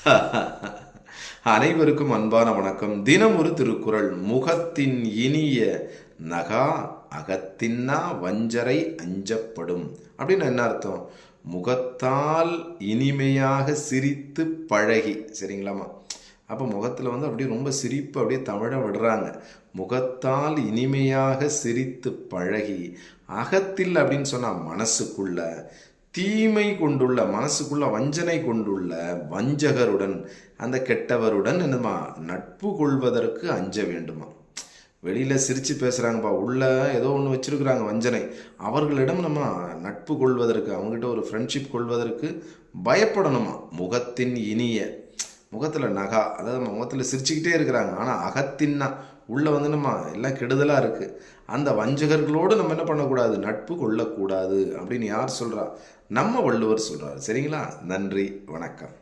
அனைவருக்கும் அன்பான வணக்கம். தினம் ஒரு திருக்குறள். முகத்தின் இனிய நகா அகத்தின்னா வஞ்சரை அஞ்சப்படும். அப்படின்னு என்ன அர்த்தம்? முகத்தால் இனிமையாக சிரித்து பழகி. சரிங்களாமா அப்போ முகத்தில் வந்து அப்படியே ரொம்ப சிரிப்பு அப்படியே தமிழ விடுறாங்க. முகத்தால் இனிமையாக சிரித்து பழகி அகத்தில் அப்படின்னு சொன்னால் மனசுக்குள்ள தீமை கொண்டுள்ள மனசுக்குள்ள வஞ்சனை கொண்டுள்ள வஞ்சகருடன் அந்த கெட்டவருடன் என்னமா நட்பு கொள்வதற்கு அஞ்ச வேண்டுமா? வெளியில் சிரித்து பேசுகிறாங்கப்பா உள்ளே ஏதோ ஒன்று வச்சுருக்குறாங்க வஞ்சனை. அவர்களிடம் நம்ம நட்பு கொள்வதற்கு அவங்ககிட்ட ஒரு ஃப்ரெண்ட்ஷிப் கொள்வதற்கு பயப்படணுமா? முகத்தின் இனிய முகத்தில் நகா அதாவது நம்ம முகத்தில் சிரிச்சுக்கிட்டே இருக்கிறாங்க ஆனால் அகத்தின்னா உள்ளே வந்து நம்ம எல்லாம் கெடுதலாக இருக்குது அந்த வஞ்சகர்களோடு நம்ம என்ன பண்ணக்கூடாது? நட்பு கொள்ளக்கூடாது அப்படின்னு யார் சொல்கிறா நம்ம வள்ளுவர் சொல்கிறார் சரிங்களா? நன்றி வணக்கம்.